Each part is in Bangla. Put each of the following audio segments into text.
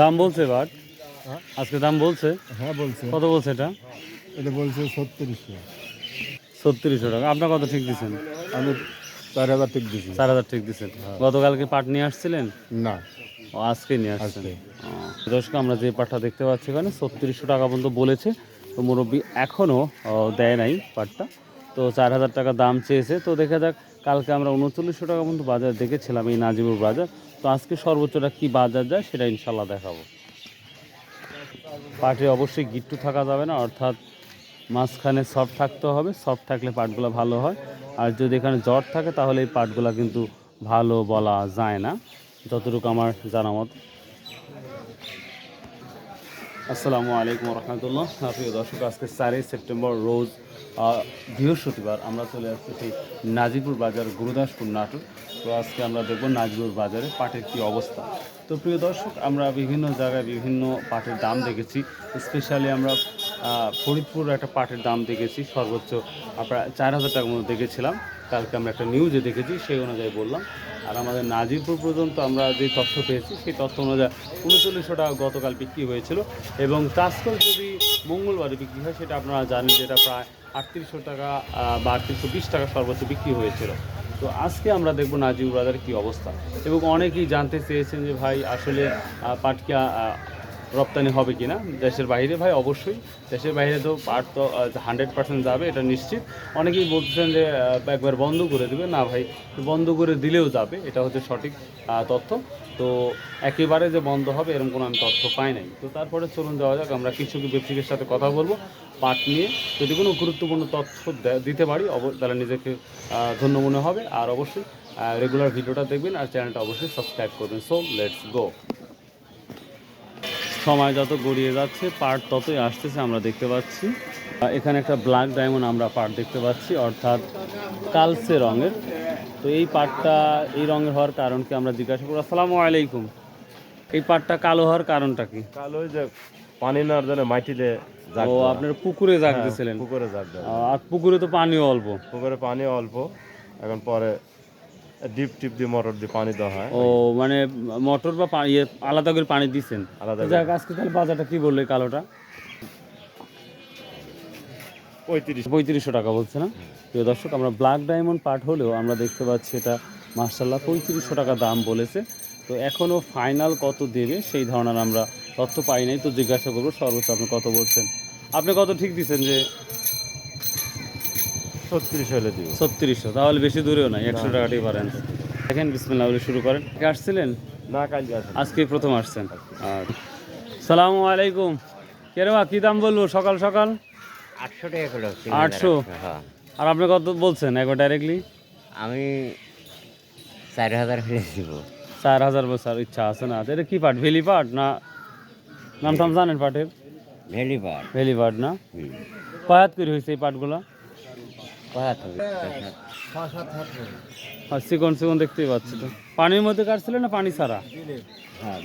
দাম বলছে বাট আজকে দাম বলছে? হ্যাঁ বলছে। কত বলছে এটা? এটা বলছে ছত্রিশশো। ছত্রিশশো টাকা। আপনার কত ঠিক দিচ্ছেন আমি চার হাজার ঠিক দিছি। চার হাজার ঠিক দিচ্ছেন গতকালকে পাট নিয়ে আসছিলেন? না। ও আজকে নিয়ে আসছেন। দর্শক আমরা যে পাটটা দেখতে পাচ্ছি এখানে ছত্রিশশো টাকা পর্যন্ত বলেছে। তো মুরব্বী এখনও দেয় নাই পাটটা। তো চার হাজার টাকা দাম চেয়েছে। তো দেখা যাক কালকে আমরা উনচল্লিশশো টাকা পর্যন্ত বাজার দেখেছিলাম এই নাজিবুর বাজার। তো আজকে সর্বোচ্চটা কি বাজার যায় সেটা ইনশাল্লাহ দেখাবো। পাটে অবশ্যই গিট্টু থাকা যাবে না, অর্থাৎ মাঝখানে সফট থাকতে হবে, সফট থাকলে পাটগুলো ভালো হয়। আর যদি এখানে জট থাকে তাহলে এই পাটগুলো কিন্তু ভালো বলা যায় না, যতটুকু আমার জানা মত। আসসালামু আলাইকুম রহমতুল্লাহ। প্রিয় দর্শক, আজকে চারই সেপ্টেম্বর, রোজ বৃহস্পতিবার আমরা চলে আসছি সেই নাজিপুর বাজার গুরুদাসপুর নাটক। তো আজকে আমরা দেখব নাজিপুর বাজারে পাটের কী অবস্থা। তো প্রিয় দর্শক, আমরা বিভিন্ন জায়গায় বিভিন্ন পাটের দাম দেখেছি। স্পেশালি আমরা ফরিদপুর একটা পাটের দাম দেখেছি, সর্বোচ্চ আমরা চার হাজার টাকার মতো দেখেছিলাম। কালকে আমরা একটা নিউজে দেখেছি, সেই অনুযায়ী বললাম। আর আমাদের নাজিরপুর পর্যন্ত আমরা যে তথ্য পেয়েছি, সেই তথ্য অনুযায়ী উনচল্লিশশো টাকা গতকাল বিক্রি হয়েছিল। এবং চাষকল যদি মঙ্গলবারে বিক্রি হয়, সেটা আপনারা জানেন যেটা প্রায় আটত্রিশশো টাকা বা আটত্রিশশো বিশ টাকা সর্বোচ্চ বিক্রি হয়েছিল। তো আজকে আমরা দেখব নাজিবুর বাজারের কী অবস্থা। এবং অনেকেই জানতে চেয়েছেন যে ভাই আসলে পাটকা রপ্তানি হবে কি না দেশের বাইরে। ভাই, অবশ্যই দেশের বাইরে তো পাট তো হান্ড্রেড পার্সেন্ট যাবে, এটা নিশ্চিত। অনেকেই বলছেন যে একবার বন্ধ করে দেবে না ভাই বন্ধ করে দিলেও যাবে, এটা হচ্ছে সঠিক তথ্য। তো একেবারে যে বন্ধ হবে, এরকম কোনো আমি তথ্য পাই নাই। তো তারপরে চলুন যাওয়া যাক, আমরা কিছু ব্যবসায়ীর সাথে কথা বলব পাট নিয়ে। যদি কোনো গুরুত্বপূর্ণ তথ্য দিতে পারি, অব- তাহলে নিজেকে ধন্য মনে হবে। আর অবশ্যই রেগুলার ভিডিওটা দেখবেন আর চ্যানেলটা অবশ্যই সাবস্ক্রাইব করবেন। সো লেটস গো সময় যত গড়িয়ে যাচ্ছে পার্ট ততই আসতেছে, আমরা দেখতে পাচ্ছি। এখানে একটা ব্ল্যাক ডায়মন্ড আমরা পার্ট দেখতে পাচ্ছি অর্থাৎ কালসে রঙের। তো এই পাটটা এই রঙের হওয়ার কারণ কি আমরা জিজ্ঞাসা করব। আসসালামু আলাইকুম। এই পাটটা কালো হওয়ার কারণটা কি? কালো যে পানি নেওয়ার জন্য মাটিতে ও আপনার পুকুরে জাগ হ্যাঁ, দিয়েছিলেন? পুকুরে জাগ। আর পুকুরে তো পানি অল্প। পুকুরে পানি অল্প। এখন পরে ডিপ টিপ দিয়ে মোটর দিয়ে পানি দেওয়া হয়। ও মানে মোটর বা ইয়ে আলাদা করে পানি দিচ্ছেন আলাদা যাক আজকে তাহলে বাজারটা কি বলল কালোটা? পঁয়ত্রিশ। পঁয়ত্রিশশো টাকা বলছে না? প্রিয় দর্শক আমরা ব্ল্যাক ডায়মন্ড পার্ট হলেও আমরা দেখতে পাচ্ছি এটা মার্শাল্লাহ পঁয়ত্রিশশো টাকা দাম বলেছে। তো এখনও ফাইনাল কত দেবে সেই ধরনের আমরা তথ্য পাই নাই। তো জিজ্ঞাসা করব সর্বোচ্চ আপনি কত বলছেন? আপনি কত ঠিক দিচ্ছেন যে ছত্রিশ হলে দিব। ছত্রিশশো? তাহলে বেশি দূরেও নাই একশো টাকা ডিফারেন্স দেখেন বিসমিল্লাহ বলে শুরু করেন। কে আসছিলেন? না আছে আজকে প্রথম আসছেন। আর সালামু আলাইকুম। কে রে কী দাম বলব? সকাল সকাল। আটশো টাকা কিলো আটশো? হ্যাঁ। আর আপনি কত বলছেন একবার ডাইরেক্টলি আমি চার হাজার ফেলে দিব। চার হাজার বছর ইচ্ছা আছে না? এটা কি পাট ভেলি পাট না নাম টাম জানেন পাটের? ভেলি বার ভেলি পাট না? কয়াত করে হয়েছে এই পাটগুলো? আর চিকন চিকন দেখতেই পাচ্ছি তো। পানির মধ্যে কাটছিল না পানি ছাড়া? হ্যাঁ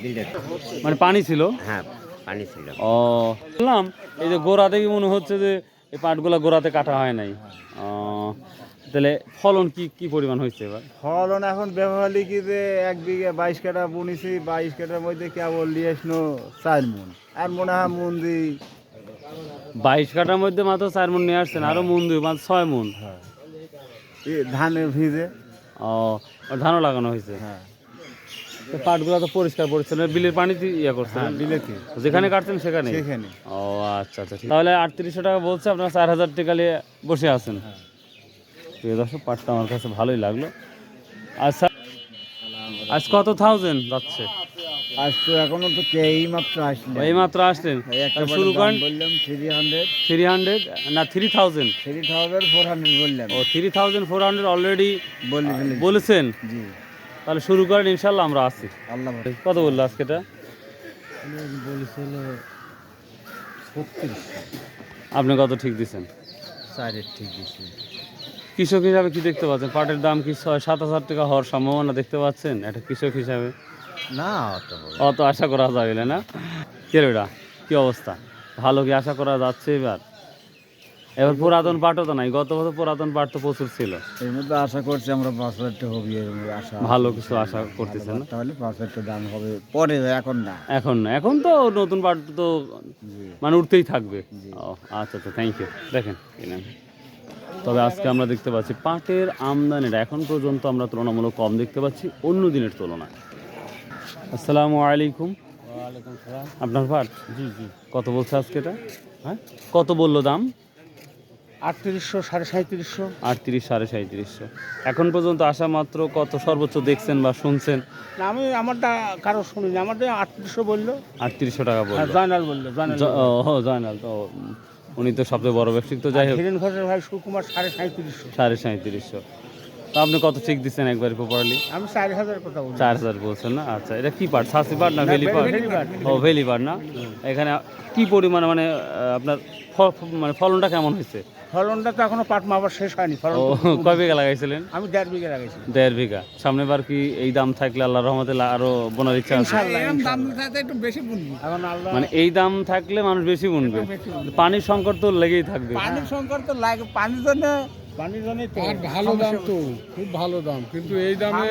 মানে পানি ছিল? হ্যাঁ। পানি ছিল। ও বললাম এই যে গোড়া দেখে মনে হচ্ছে যে এই পাটগুলা গোড়াতে কাটা হয় নাই? ও, তাহলে ফলন কি কি পরিমাণ হয়েছে এবার? ফলন এখন ব্যবহারলি কি যে এক বিঘে বাইশ কাটা বুনিছি বাইশ কাটার মধ্যে কেবল নিয়ে আসলো চার মন। আর মনে হয় মন দি বাইশ কাটার মধ্যে মাত্র চার মন নিয়ে আসছেন আরও মন দুই মাত্র ছয় মন? এ ধানে ভিজে। ও ধানও লাগানো হয়েছে? হ্যাঁ। পাটগুলো তো পরিষ্কার পরিচ্ছন্ন। বিলের পানিতে ইয়ে করছে হ্যাঁ বিলেতি যেখানে কাটছেন সেখানে সেখানে ও আচ্ছা আচ্ছা তাহলে আটত্রিশশো টাকা বলছে আপনার চার হাজার টাকা নিয়ে বসে আছেন। প্রিয় দর্শক পাটটা আমার কাছে ভালোই লাগল। আচ্ছা আজ কত থাউজেন্ড যাচ্ছে? আজ তো এখনও তো এই মাত্র আসলে এই মাত্র আসলেন? শুরু করেন। বললাম থ্রি হান্ড্রেড থ্রি হান্ড্রেড না three thousand three thousand four hundred বললাম ও three thousand four hundred already বলি বলেছেন? জি। তাহলে শুরু করেন ইনশাল্লাহ আমরা আল্লাহ হাফেজ। কত বলল আজকে এটা বলেছিল আপনি কত ঠিক দিচ্ছেন চারের ঠিক কৃষক হিসাবে কি দেখতে পাচ্ছেন? পাটের দাম কি ছয় সাত হাজার টাকা হওয়ার সম্ভাবনা দেখতে পাচ্ছেন? একটা কৃষক হিসাবে? না অত আশা করা যাবে না কে রে কি অবস্থা? ভালো কি আশা করা যাচ্ছে এবার? এবার পুরাতন পাটও তো নাই গত বছর পুরাতন পাট তো প্রচুর ছিল। এর মধ্যে আশা করছি আমরা পাঁচ টাকা হবে আশা ভালো কিছু আশা করতেছেন না? তাহলে পাঁচ টাকা দাম হবে পরে এখন না। এখন না এখন তো নতুন পাট তো মানে উঠতেই থাকবে। ও আচ্ছা আচ্ছা থ্যাংক ইউ দেখেন তবে আজকে আমরা দেখতে পাচ্ছি পাটের আমদানিটা এখন পর্যন্ত আমরা তুলনামূলক কম দেখতে পাচ্ছি অন্য দিনের তুলনায়। আসসালামু আলাইকুম। আপনার পাট? জি জি। কত বলছে আজকে এটা? হ্যাঁ? কত বলল দাম? আটত্রিশশো সাড়ে সাঁত্রিশশো আটত্রিশ সাড়ে সাঁত্রিশশো এখন পর্যন্ত আসা মাত্র কত সর্বোচ্চ দেখছেন বা শুনছেন? না আমি আমারটা কারও শুনিনি আমারটা আটত্রিশশো বলল। আটত্রিশশো টাকা বলল। জয়নাল বলল জয়নাল ও জয়নাল তো উনি তো সবচেয়ে বড় ব্যক্তিত্ব যাই হোক। হিরেন ঘোষের ভাই সুকুমার সাড়ে সাঁত্রিশশো সাড়ে সাঁত্রিশশো তো আপনি কত চেক দিচ্ছেন একবার প্রপারলি আমি চার হাজার কথা বলি চার হাজার বলছেন না? আচ্ছা এটা কি পাট সাসি পাট না ভেলি পাট। ও ভেলি পাট না? এখানে কি পরিমাণে মানে আপনার ফ- ফ- মানে ফলনটা কেমন হয়েছে? ফলনটা তো এখনও পাট মাবার শেষ হয়নি ফলন ও কয় বিঘা লাগাইছিলেন? আমি দেড় বিঘে লাগাইছি। দেড় বিঘা। সামনে বার কি এই দাম থাকলে আল্লাহ রহমতে আরও বোনার ইচ্ছা আছে? একটু বেশি বুনবি। এখন আল্লাহ মানে এই দাম থাকলে মানুষ বেশি বুনবে। পানির সংকট তো লেগেই থাকবে। পানির সংকট তো লাগে পানির জন্য পানির জন্য তো ভালো দাম তো খুব ভালো দাম। কিন্তু এই দামে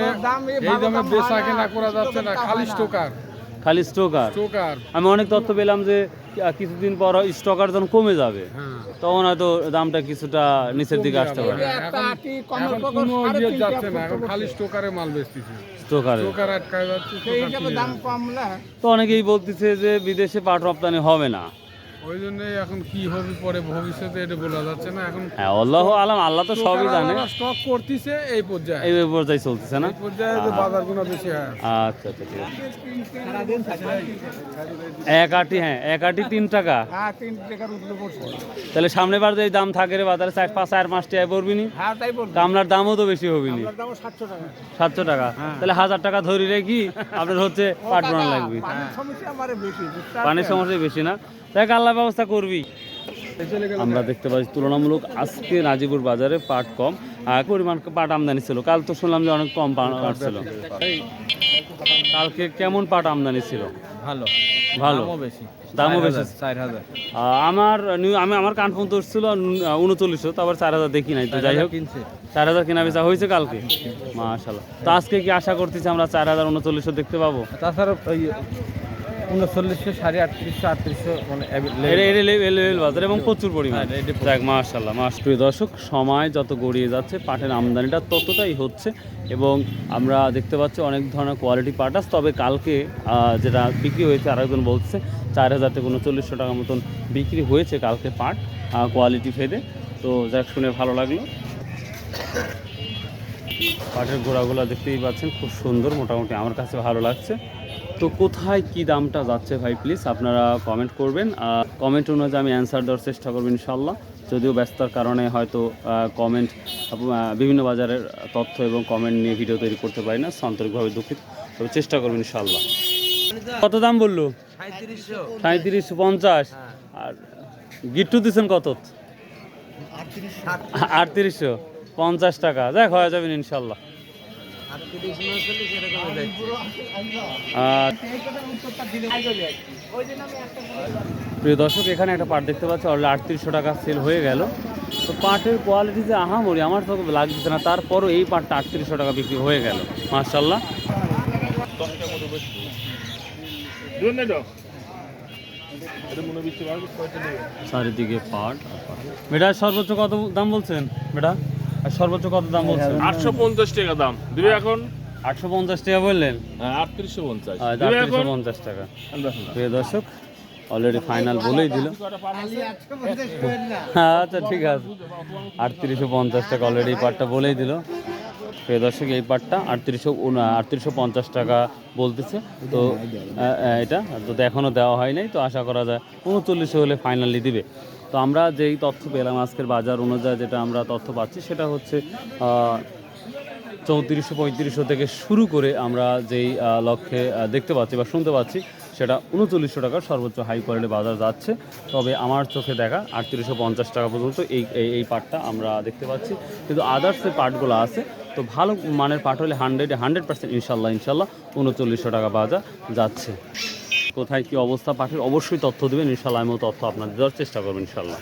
এই দামে বেচা কেনা করা যাচ্ছে না। খালি স্টোকার। খালি স্টোকার। স্টোকার। আমি অনেক তথ্য পেলাম যে কিছুদিন পর স্টকার যখন কমে যাবে হ্যাঁ। তখন হয়তো দামটা কিছুটা নিচের দিকে আসতে পারে। ইয়ে যাচ্ছে না এখন খালি স্টোকারে মাল বেচতেছে। স্টোকারে স্টোকার আটকায় যাচ্ছে সেই স্টোকার হিসাবে কিনে দাম আনছে। কমলে। তো অনেকেই বলতেছে যে বিদেশে পাট রপ্তানি হবে না। ওই জন্য এখন কি হবে পরে ভবিষ্যতে এটা বলা যাচ্ছে না। এখন হ্যাঁ আল্লাহ আলাম আল্লাহ তো সবই জানে। স্টক করতেছে এই পর্যায়ে। এই পর্যায়ে চলতেছে না? এই পর্যায়ে যে বাজারগুলো বেশি হয়। আচ্ছা আচ্ছা ঠিক আছে। এক আটি হ্যাঁ এক আটি তিন টাকা। হ্যাঁ তিন টাকার উঠলে পড়ছে। তাহলে সামনে বার যে দাম থাকে রে বাজারে চার পাঁচ চার পাঁচ টাকা পড়বি নি? হ্যাঁ তাই কামলার দামও তো বেশি হবি নি। দাম সাতশো টাকা। সাতশো টাকা। তাহলে হাজার টাকা ধরি রেখি আপনার হচ্ছে পাট বানা লাগবে। পানির সমস্যা আমার বেশি বুঝতে পানির সমস্যা বেশি না? দেখ আল্লাহ ব্যবস্থা করবি। আমরা দেখতে পাচ্ছি তুলনামূলক আজকে নাজিপুর বাজারে পাট কম আর পরিমাণ পাট আমদানি ছিল। কাল তো শুনলাম যে অনেক কম পাট ছিল। কালকে কেমন পাট আমদানি ছিল? ভালো। ভালো। বেশি। দামও বেশি। চার হাজার। আমার আমি আমার কান ফোন তো ছিল উনচল্লিশশো তারপর চার হাজার দেখি নাই। তো যাই হোক চার হাজার কেনা বেচা হয়েছে কালকে? মাশাল্লাহ তো আজকে কি আশা করতেছি আমরা চার হাজার উনচল্লিশশো দেখতে পাবো? তাছাড়া উনচল্লিশশো সাড়ে আটত্রিশশো আটত্রিশশো মানে লেভেল বাজার। এবং প্রচুর পরিমাণ। যাক মাশাল্লাহ মাস প্রিয় দর্শক সময় যত গড়িয়ে যাচ্ছে পাটের আমদানিটা ততটাই হচ্ছে এবং আমরা দেখতে পাচ্ছি অনেক ধরনের কোয়ালিটি পাট আছে। তবে কালকে যেটা বিক্রি হয়েছে আরেকজন বলছে চার হাজার থেকে উনচল্লিশশো টাকা মতন বিক্রি হয়েছে কালকে পাট কোয়ালিটি ভেদে। তো যাক শুনে ভালো লাগল। পাটের গোড়াগুলো দেখতেই পাচ্ছেন খুব সুন্দর মোটামুটি আমার কাছে ভালো লাগছে। তো কোথায় কি দামটা যাচ্ছে ভাই প্লিজ আপনারা কমেন্ট করবেন। আর কমেন্ট অনুযায়ী আমি অ্যান্সার দেওয়ার চেষ্টা করব ইনশাল্লাহ যদিও ব্যস্ততার কারণে হয়তো কমেন্ট বিভিন্ন বাজারের তথ্য এবং কমেন্ট নিয়ে ভিডিও তৈরি করতে পারি না আন্তরিকভাবে দুঃখিত। তবে চেষ্টা করব ইনশাল্লাহ কত দাম বলল? সাঁত্রিশশো পঞ্চাশ। আর গিট্টু দিচ্ছেন কত? আটত্রিশশো পঞ্চাশ টাকা। দেখ হয়ে যাবেন ইনশাল্লাহ প্রিয় দর্শক এখানে একটা পাট দেখতে পাচ্ছি অলরেডি আটত্রিশশো টাকা সেল হয়ে গেল। তো পাটের কোয়ালিটি যে আহামরি আমার তো লাগছে না। তারপরও এই পাটটা আটত্রিশশো টাকা বিক্রি হয়ে গেল। মার্শাল্লাহ চারিদিকে পাট বেটা সর্বোচ্চ কত দাম বলছেন বেটা আর সর্বোচ্চ কত দাম বলছেন? আটশো পঞ্চাশ টাকা দাম। দিবে এখন? আটশো পঞ্চাশ টাকা বললেন? আটত্রিশশো পঞ্চাশ। আটত্রিশশো পঞ্চাশ টাকা। প্রিয় দর্শক অলরেডি ফাইনাল বলেই দিল। হ্যাঁ আচ্ছা ঠিক আছে। আটত্রিশশো পঞ্চাশ টাকা অলরেডি এই পাটটা বলেই দিল। প্রিয় দর্শক এই পাটটা আটত্রিশশো আটত্রিশশো পঞ্চাশ টাকা বলতেছে। তো এটা তো এখনও দেওয়া হয় নাই। তো আশা করা যায় উনচল্লিশশো হলে ফাইনালি দিবে। তো আমরা যেই তথ্য পেলাম আজকের বাজার অনুযায়ী যেটা আমরা তথ্য পাচ্ছি, সেটা হচ্ছে চৌত্রিশশো, পঁয়ত্রিশশো থেকে শুরু করে আমরা যেই লক্ষ্যে দেখতে পাচ্ছি বা শুনতে পাচ্ছি, সেটা উনচল্লিশশো টাকার সর্বোচ্চ হাই কোয়ালিটি বাজার যাচ্ছে। তবে আমার চোখে দেখা আটত্রিশশো পঞ্চাশ টাকা পর্যন্ত এই, এই- পাটটা আমরা দেখতে পাচ্ছি। কিন্তু আদার্স যে পাটগুলো আছে, তো ভালো মানের পাট হলে হান্ড্রেড হান্ড্রেড পার্সেন্ট ইনশাল্লাহ ইনশাল্লাহ উনচল্লিশশো টাকা বাজার যাচ্ছে। কোথায় কি অবস্থা পাঠিয়ে অবশ্যই তথ্য দেবেন। ইনশাল্লাহ আমিও তথ্য আপনাদের দেওয়ার চেষ্টা করবেন ইনশাল্লাহ